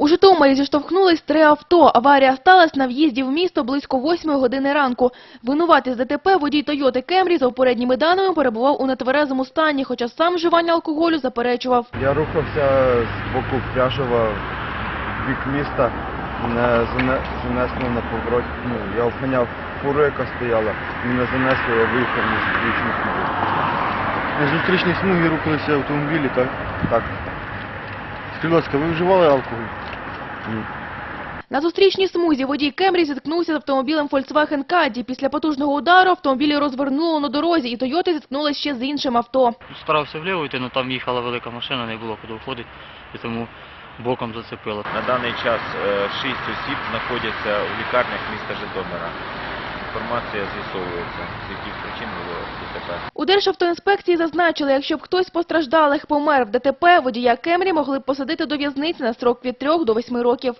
У Житомирі зіштовхнулись три авто. Аварія сталася на в'їзді в місто близько 8 години ранку. Винуватий з ДТП водій Тойоти Кемрі за попередніми даними перебував у нетверезому стані, хоча сам вживання алкоголю заперечував. Я рухався з боку Пряжева в бік міста, мене зане- занесло на поворот. Ну, я обганяв фуру, яка стояла, мене занесло, я виїхав на зустрічну смугу. На зустрічній смугі рухалися автомобілі, так? Так, Скажіть, будь ласка, ви вживали алкоголь? ні. На зустрічній смузі водій Кемрі зіткнувся з автомобілем Volkswagen Caddy. Після потужного удару автомобілі розвернуло на дорозі, і Тойоти зіткнулися ще з іншим авто. Старався вліво йти, але там їхала велика машина, не було куди входити, і тому боком зацепило. На даний час е, шість осіб знаходяться у лікарнях міста Житомира. Інформація з'ясовується, з яких причин було ДТП. У Державтоінспекції зазначили, якщо б хтось постраждалих помер в ДТП, водія Кемрі могли б посадити до в'язниці на строк від 3 до 8 років.